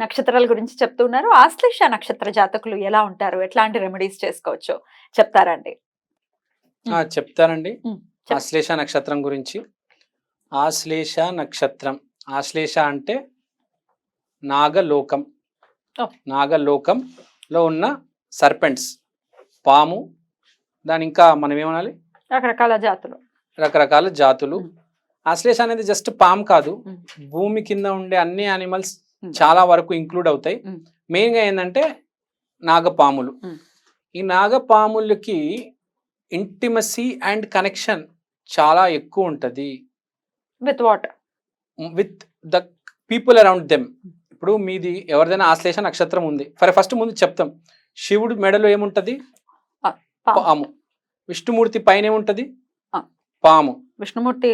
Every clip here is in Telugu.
నక్షత్రాల గురించి చెప్తున్నారు ఆశ్లేష నక్షత్ర జాతకులు ఎలా ఉంటారు? ఎట్లాంటి రెమెడీస్ చేసుకోవచ్చు? చెప్తారండి. ఆ, చెప్తానండి. ఆశ్లేష నక్షత్రం గురించి. ఆశ్లేష నక్షత్రం. ఆశ్లేష అంటే నాగలోకం. నాగలోకంలో ఉన్న సర్పెంట్స్. పాము దాని ఇంకా మనం ఏమనాలి? రకరకాల జాతులు. రకరకాల జాతులు. ఆశ్లేష అనేది జస్ట్ పాము కాదు. భూమి కింద ఉండే అన్ని యానిమల్స్. చాలా వరకు ఇంక్లూడ్ అవుతాయి. మెయిన్గా ఏంటంటే నాగపాములు. ఈ నాగపాములకి ఇంటిమసీ అండ్ కనెక్షన్ చాలా ఎక్కువ ఉంటుంది. With water with the people around them ఇప్పుడు మీది ఎవరిదైనా ఆశ్లేష నక్షత్రం ఉంది. ఫర్ ఫస్ట్ ముందు చెప్తాం. శివుడు మెడలో ఏముంటది? పాము. విష్ణుమూర్తి పైన ఏముంటది. పాము. విష్ణుమూర్తి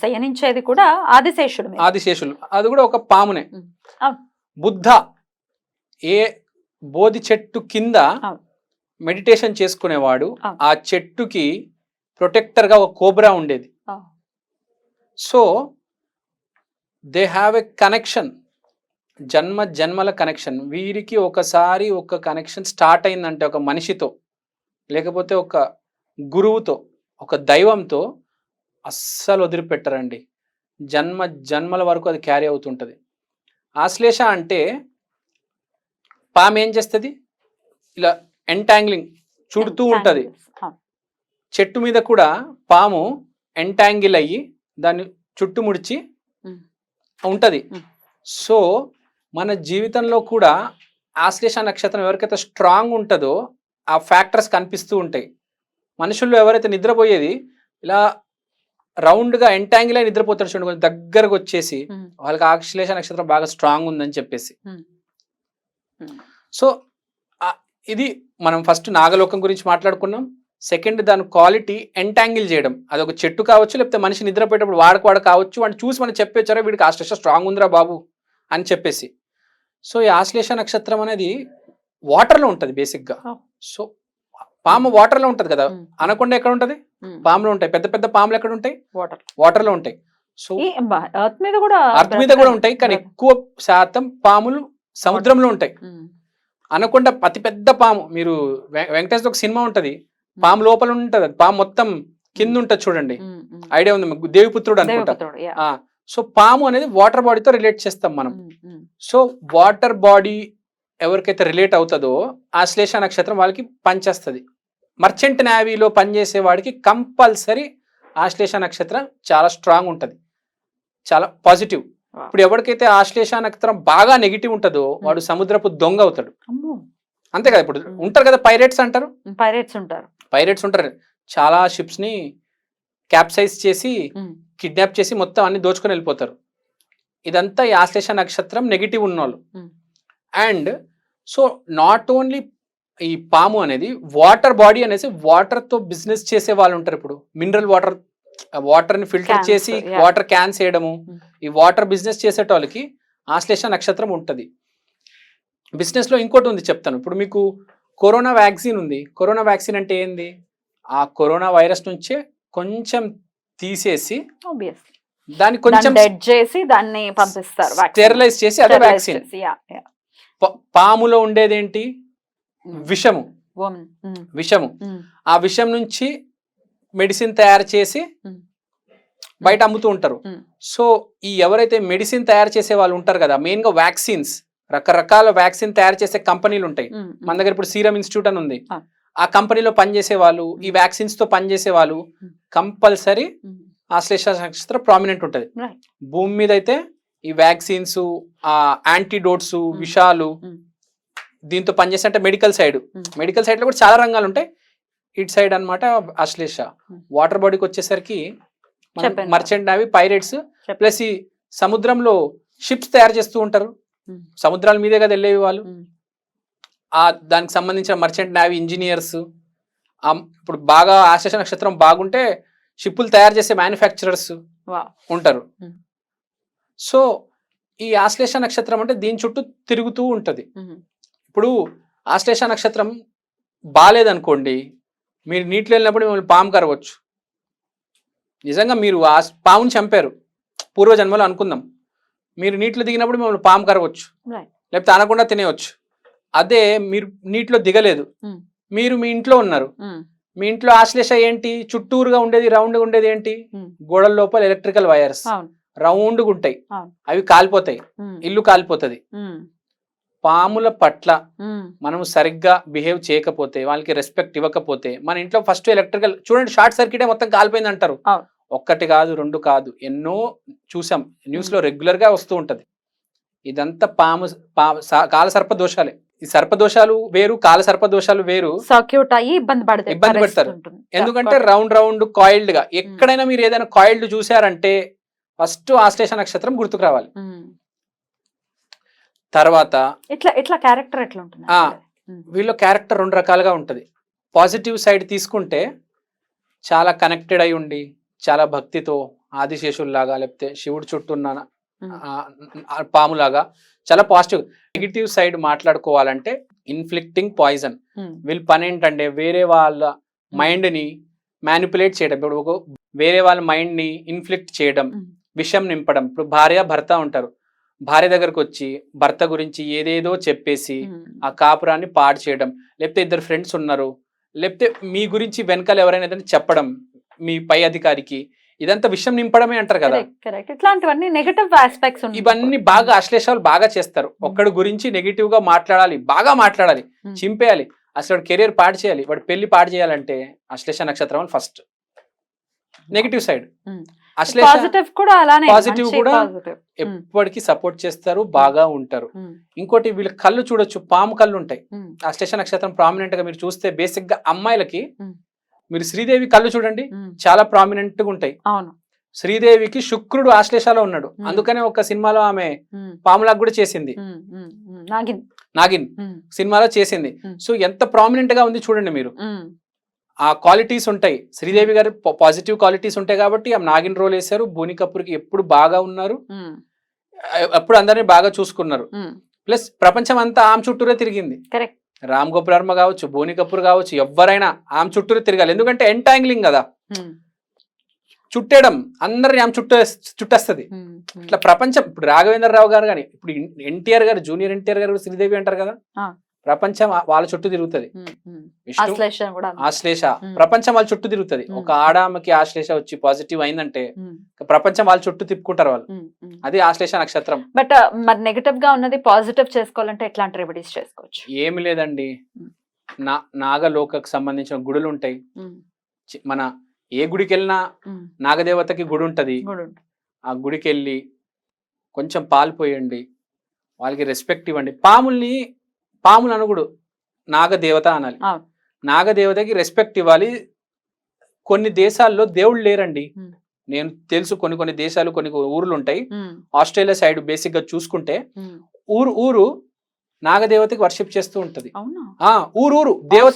శయనించేది కూడా ఆదిశేషుడు. ఆదిశేషులు అది కూడా ఒక పామునే. బుద్ధ ఏ బోధి చెట్టు కింద. మెడిటేషన్ చేసుకునేవాడు. ఆ చెట్టుకి ప్రొటెక్టర్గా ఒక కోబ్రా ఉండేది so they have a connection జన్మ జన్మల కనెక్షన్ వీరికి ఒకసారి ఒక కనెక్షన్ స్టార్ట్ అయిందంటే ఒక మనిషితో లేకపోతే ఒక గురువుతో ఒక దైవంతో అస్సలు వదిలిపెట్టరండి. జన్మ జన్మల వరకు అది క్యారీ అవుతుంటుంది. ఆశ్లేష అంటే పాము ఏం చేస్తుంది ఇలా ఎంటాంగ్లింగ్ చుడుతూ ఉంటుంది. చెట్టు మీద కూడా పాము ఎంటాంగిల్ అయ్యి దాన్ని చుట్టుముడిచి. ఉంటది. సో మన జీవితంలో కూడా ఆశ్లేష నక్షత్రం ఎవరికైతే స్ట్రాంగ్ ఉంటుందో ఆ ఫ్యాక్టర్స్ కనిపిస్తూ ఉంటాయి. మనుషుల్లో ఎవరైతే నిద్రపోయేది ఇలా రౌండ్గా ఎంటాంగిల్ అయి నిద్రపోతారు చూడండి కొంచెం దగ్గరకు వచ్చేసి వాళ్ళకి ఆశ్లేష నక్షత్రం బాగా స్ట్రాంగ్ ఉందని చెప్పేసి. సో ఇది మనం ఫస్ట్ నాగలోకం గురించి మాట్లాడుకున్నాం. సెకండ్ దాని క్వాలిటీ ఎంటాంగిల్ చేయడం. అది ఒక చెట్టు కావచ్చు లేకపోతే మనిషి నిద్రపోయేటప్పుడు వాడకు వాడు కావచ్చు వాడిని చూసి మనం చెప్పేచ్చారా వీడికి ఆశ్లేష స్ట్రాంగ్ ఉందిరా బాబు అని చెప్పేసి. సో ఈ ఆశ్లేష నక్షత్రం అనేది వాటర్లో ఉంటుంది బేసిక్గా. సో పాము వాటర్లో ఉంటుంది కదా అనకొండ ఎక్కడ ఉంటుంది. పాములు ఉంటాయి. పెద్ద పెద్ద పాములు ఎక్కడ ఉంటాయి. వాటర్ వాటర్లో ఉంటాయి సో ఎర్త్ మీద కూడా అర్త్ మీద కూడా ఉంటాయి కానీ ఎక్కువ శాతం పాములు సముద్రంలో ఉంటాయి. ఉమ్, అనకొండ అతి పెద్ద పాము మీరు వె- వెంకటేశ్వర ఒక సినిమా ఉంటది. పాము లోపల ఉంటది. పాము మొత్తం కింద ఉంటది చూడండి. ఐడియా ఉంది దేవిపుత్రుడు అనుకుంటా. సో పాము అనేది వాటర్ బాడీతో రిలేట్ చేస్తాం మనం. సో వాటర్ బాడీ ఎవరికైతే రిలేట్ అవుతుందో ఆశ్లేష నక్షత్రం వాళ్ళకి పనిచేస్తుంది. మర్చెంట్ నేవీలో పనిచేసే వాడికి కంపల్సరీ ఆశ్లేష నక్షత్రం చాలా స్ట్రాంగ్ ఉంటుంది. చాలా పాజిటివ్. ఇప్పుడు ఎవరికైతే ఆశ్లేష నక్షత్రం బాగా నెగిటివ్ ఉంటుందో వాడు సముద్రపు దొంగ అవుతాడు. అంతే కదా ఇప్పుడు. ఉంటారు కదా పైరేట్స్ అంటారు? పైరేట్స్ ఉంటారు. పైరేట్స్ ఉంటారు. చాలా షిప్స్ని క్యాప్సైజ్ చేసి కిడ్నాప్ చేసి మొత్తం అన్ని దోచుకొని వెళ్ళిపోతారు. ఇదంతా ఈ ఆశ్లేష నక్షత్రం నెగిటివ్ ఉన్నోళ్ళు. Mm. And so not only ఈ పాము అనేది వాటర్ బాడీ అనేసి వాటర్తో బిజినెస్ చేసే వాళ్ళు ఉంటారు ఇప్పుడు మినరల్ వాటర్ వాటర్ని ఫిల్టర్ చేసి. వాటర్ క్యాన్స్ వేయడము Mm. ఈ వాటర్ బిజినెస్ చేసేటోళ్ళకి ఆశ్లేష నక్షత్రం ఉంటుంది బిజినెస్లో ఇంకోటి ఉంది చెప్తాను ఇప్పుడు మీకు కరోనా వ్యాక్సిన్ ఉంది కరోనా వ్యాక్సిన్ అంటే ఏంది ఆ కరోనా వైరస్ నుంచే కొంచెం తీసేసి. దాన్ని కొంచెం డెడ్ చేసి దాన్ని పంపిస్తారు. స్టెరిలైజ్ చేసి అదే వ్యాక్సిన్. పాములో ఉండేదేంటి విషము విషము ఆ విషం నుంచి మెడిసిన్ తయారు చేసి. బయట అమ్ముతూ ఉంటారు. సో ఈ ఎవరైతే మెడిసిన్ తయారు చేసే వాళ్ళు ఉంటారు కదా మెయిన్గా వ్యాక్సిన్స్ రకరకాల వ్యాక్సిన్ తయారు చేసే కంపెనీలు ఉంటాయి మన దగ్గర ఇప్పుడు సీరం ఇన్స్టిట్యూట్ అని ఉంది ఆ. కంపెనీలో పనిచేసే వాళ్ళు ఈ వ్యాక్సిన్స్తో పనిచేసే వాళ్ళు. కంపల్సరీ ఆశ్లేష నక్షత్రం ప్రామినెంట్ ఉంటుంది. భూమి మీద అయితే ఈ వ్యాక్సిన్స్ ఆ యాంటీడోట్స్. విషాలు. దీంతో పనిచేసే అంటే మెడికల్ సైడ్. మెడికల్ సైడ్లో కూడా చాలా రంగాలు ఉంటాయి ఇటు సైడ్ అన్నమాట ఆశ్లేష ఉమ్. వాటర్ బాడీకి వచ్చేసరికి. మర్చెంట్ నావి పైరేట్స్. ప్లస్ ఈ సముద్రంలో షిప్స్ తయారు చేస్తూ ఉంటారు సముద్రాల మీదే కదా వెళ్ళేవి వాళ్ళు ఆ దానికి సంబంధించిన మర్చెంట్ నావీ ఇంజనీర్స్ ఇప్పుడు బాగా ఆశ్లేష నక్షత్రం బాగుంటే షిప్పులు తయారు చేసే మ్యానుఫ్యాక్చరర్స్. ఉంటారు. సో ఈ ఆశ్లేష నక్షత్రం అంటే దీని చుట్టూ తిరుగుతూ ఉంటది ఇప్పుడు ఆశ్లేష నక్షత్రం బాగాలేదనుకోండి మీరు నీటిలో వెళ్ళినప్పుడు మిమ్మల్ని పాము కరవచ్చు. నిజంగా మీరు ఆ పాముని చంపారు. పూర్వజన్మలో అనుకుందాం. మీరు నీటిలో దిగినప్పుడు మిమ్మల్ని పాము కరవచ్చు. లేకపోతే అనకుండా తినేయవచ్చు అదే మీరు నీటిలో దిగలేదు. Hmm. మీరు మీ ఇంట్లో ఉన్నారు. ఉమ్, మీ ఇంట్లో ఆశ్లేష ఏంటి? చుట్టూరుగా ఉండేది రౌండ్గా ఉండేది ఏంటి? ఉమ్, గోడల లోపల ఎలక్ట్రికల్ వైర్స్ రౌండ్గా ఉంటాయి. అవి కాలిపోతాయి. ఇల్లు కాలిపోతుంది. పాముల పట్ల మనం సరిగ్గా బిహేవ్ చేయకపోతే వాళ్ళకి రెస్పెక్ట్ ఇవ్వకపోతే మన ఇంట్లో ఫస్ట్ ఎలక్ట్రికల్ చూడండి షార్ట్ సర్క్యూటే మొత్తం కాలిపోయింది అంటారు. ఒక్కటి కాదు రెండు కాదు ఎన్నో చూసాం. న్యూస్లో రెగ్యులర్గా వస్తూ ఉంటది. ఇదంతా పాము కాల సర్ప దోషాలే. ఈ సర్ప దోషాలు వేరు కాల సర్ప దోషాలు వేరు. సర్క్యూట్ అయ్యి ఇబ్బంది ఇబ్బంది పెడతారు. ఎందుకంటే రౌండ్ రౌండ్ కాయిల్డ్గా. ఎక్కడైనా మీరు ఏదైనా కాయిల్డ్ చూసారంటే ఫస్ట్ ఆశ్లేష నక్షత్రం గుర్తుకు రావాలి. తర్వాత ఇట్లా ఇట్లా క్యారెక్టర్ ఎట్లా ఉంటుంది. వీళ్ళ క్యారెక్టర్ రెండు రకాలుగా ఉంటుంది. పాజిటివ్ సైడ్ తీసుకుంటే చాలా కనెక్టెడ్ అయి ఉండి చాలా భక్తితో ఆదిశేషుల్లాగా లేకపోతే శివుడు చుట్టూ ఉన్న పాములాగా చాలా పాజిటివ్ నెగిటివ్ సైడ్ మాట్లాడుకోవాలంటే ఇన్ఫ్లిక్టింగ్ పాయిజన్ వీళ్ళ పని ఏంటంటే వేరే వాళ్ళ మైండ్ని మ్యానిపులేట్ చేయడం. ఇప్పుడు వేరే వాళ్ళ మైండ్ని ఇన్ఫ్లిక్ట్ చేయడం విషం నింపడం. ఇప్పుడు భార్య భర్త ఉంటారు. భార్య దగ్గరకు వచ్చి భర్త గురించి ఏదేదో చెప్పేసి ఆ కాపురాన్ని పాడు చేయడం లేకపోతే ఇద్దరు ఫ్రెండ్స్ ఉన్నారు లేకపోతే మీ గురించి వెనకాల ఎవరైనా ఏదైనా చెప్పడం మీ పై అధికారికి ఇదంతా విషయం నింపడమే అంటారు కదా. ఇట్లాంటివన్నీ నెగటివ్ ఆస్పెక్ట్స్ ఇవన్నీ బాగా అశ్లేషాలు బాగా చేస్తారు. ఒక్కడి గురించి నెగిటివ్గా మాట్లాడాలి బాగా మాట్లాడాలి. చింపేయాలి అసలు కెరీర్ పాడు చేయాలి వాడు పెళ్ళి పాడు చేయాలంటే అశ్లేష నక్షత్రం ఫస్ట్ నెగిటివ్ సైడ్ పాజిటివ్ కూడా అలానే మంచి కూడా-. ఎప్పటికీ సపోర్ట్ చేస్తారు బాగా ఉంటారు. ఇంకోటి వీళ్ళ కళ్ళు చూడొచ్చు పాము కళ్ళు ఉంటాయి. అశ్లేష నక్షత్రం ప్రామినెంట్గా మీరు చూస్తే బేసిక్గా అమ్మాయిలకి. మీరు శ్రీదేవి కళ్ళు చూడండి చాలా ప్రామినెంట్గా ఉంటాయి. అవును. శ్రీదేవికి శుక్రుడు ఆశ్లేషాలో ఉన్నాడు. అందుకనే ఒక సినిమాలో ఆమె పాములాగా కూడా చేసింది. నాగిన్. నాగిన్ సినిమాలో చేసింది. సో ఎంత ప్రామినెంట్గా ఉంది చూడండి మీరు. ఆ క్వాలిటీస్ ఉంటాయి. శ్రీదేవి గారు పాజిటివ్ క్వాలిటీస్ ఉంటాయి కాబట్టి ఆమె నాగిన్ రోల్ వేశారు. బోని కపూర్కి ఎప్పుడు బాగా ఉన్నారు. ఎప్పుడు అందరినీ బాగా చూసుకున్నారు. ప్లస్ ప్రపంచం అంతా ఆమె చుట్టూరే తిరిగింది. రామ్ గోపాల్ వర్మ కావచ్చు బోని కపూర్ కావచ్చు ఎవరైనా ఆమె చుట్టూరే తిరగాలి. ఎందుకంటే ఎంటాంగ్లింగ్ కదా. చుట్టేయడం అందరిని ఆమె చుట్టే చుట్టేస్తుంది. ఇట్లా ప్రపంచం ఇప్పుడు రాఘవేంద్ర రావు గారు కానీ ఇప్పుడు ఎన్టీఆర్ గారు జూనియర్ ఎన్టీఆర్ గారు శ్రీదేవి అంటారు కదా. ప్రపంచం వాళ్ళ చుట్టూ తిరుగుతుంది. ఆశ్లేష. ప్రపంచం వాళ్ళ చుట్టూ తిరుగుతుంది. ఒక ఆడామకి ఆశ్లేష వచ్చి పాజిటివ్ అయిందంటే ప్రపంచం వాళ్ళ చుట్టూ తిప్పుకుంటారు వాళ్ళు. అది ఆశ్లేష నక్షత్రం. బట్ మరి నెగటివ్గా ఉన్నది పాజిటివ్ చేసుకోవాలంటే ఎట్లాంటి రెమెడీస్ చేసుకోవచ్చు? ఏమి లేదండి. నా నాగలోకకు సంబంధించిన గుడులు ఉంటాయి. మన ఏ గుడికి వెళ్ళినా నాగదేవతకి గుడి ఉంటుంది. ఆ గుడికి వెళ్ళి కొంచెం పాలు పోయండి. వాళ్ళకి రెస్పెక్ట్ ఇవ్వండి. పాముల్ని పాములు అనగుడు నాగదేవత అనాలి. నాగదేవతకి రెస్పెక్ట్ ఇవ్వాలి. కొన్ని దేశాల్లో దేవుళ్ళు లేరండి. నేను తెలుసు కొన్ని కొన్ని దేశాలు కొన్ని కొన్ని ఊర్లు ఉంటాయి ఆస్ట్రేలియా సైడ్ బేసిక్గా చూసుకుంటే. ఊరు ఊరు నాగదేవతకి వర్షిప్ చేస్తూ ఉంటది. ఊరు ఊరు దేవత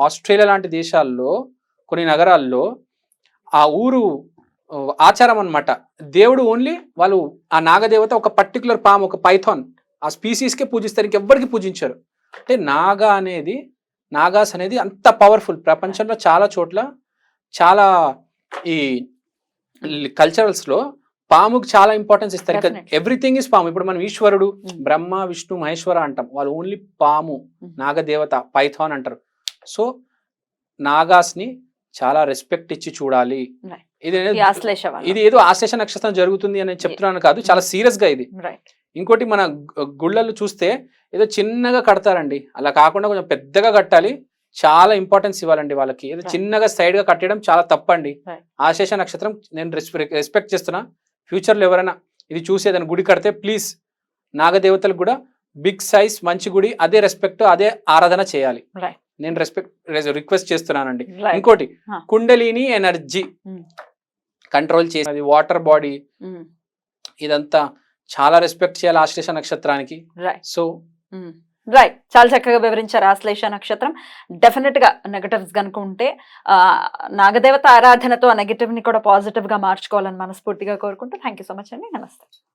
ఆస్ట్రేలియా? లాంటి దేశాల్లో కొన్ని నగరాల్లో ఆ ఊరు ఆచారం అన్నమాట. దేవుడు ఓన్లీ వాళ్ళు ఆ నాగదేవత ఒక పర్టికులర్ పాము ఒక పైథాన్ ఆ స్పీసీస్కే పూజిస్తారు ఇంకెవ్వరికి పూజించారు అంటే నాగా అనేది నాగాస్ అనేది అంత పవర్ఫుల్ ప్రపంచంలో చాలా చోట్ల చాలా ఈ కల్చరల్స్లో పాముకు చాలా ఇంపార్టెన్స్ ఇస్తారు ఇంకా. ఎవ్రీథింగ్ ఇస్ పాము ఇప్పుడు మనం ఈశ్వరుడు Mm. బ్రహ్మ విష్ణు మహేశ్వర అంటాం వాళ్ళు ఓన్లీ పాము Mm. నాగదేవత పైథాన్ అంటారు సో నాగాస్ని చాలా రెస్పెక్ట్ ఇచ్చి చూడాలి. ఇది. ఇది ఏదో ఆశ్లేష నక్షత్రం జరుగుతుంది అని చెప్తున్నాను కాదు చాలా సీరియస్గా ఇది ఇంకోటి మన గుళ్ళలు చూస్తే ఏదో చిన్నగా కడతారండి అలా కాకుండా కొంచెం పెద్దగా కట్టాలి చాలా ఇంపార్టెన్స్ ఇవ్వాలండి వాళ్ళకి ఏదో. చిన్నగా సైడ్గా కట్టడం చాలా తప్పండి. ఆశేష నక్షత్రం నేను రెస్పెక్ట్ చేస్తున్నా ఫ్యూచర్లో ఎవరైనా ఇది చూసి ఏదైనా గుడి కడితే ప్లీజ్ నాగదేవతలకు కూడా బిగ్ సైజ్ మంచి గుడి అదే రెస్పెక్ట్ అదే ఆరాధన చేయాలి. నేను రెస్పెక్ట్ రిక్వెస్ట్ చేస్తున్నానండి ఇంకోటి. Kundalini energy Hmm. కంట్రోల్ చేసేది వాటర్ బాడీ. ఇదంతా చాలా రెస్పెక్ట్ చేయాలి ఆశ్లేష నక్షత్రానికి. సో రైట్ చాలా చక్కగా వివరించారు ఆశ్లేష నక్షత్రం. డెఫినెట్గా నెగటివ్స్ కనుక ఉంటే ఆ, నాగదేవత ఆరాధనతో ఆ నెగటివ్ని కూడా పాజిటివ్గా మార్చుకోవాలని మనస్ఫూర్తిగా కోరుకుంటూ థ్యాంక్ యూ సో మచ్ అండి. నమస్తే.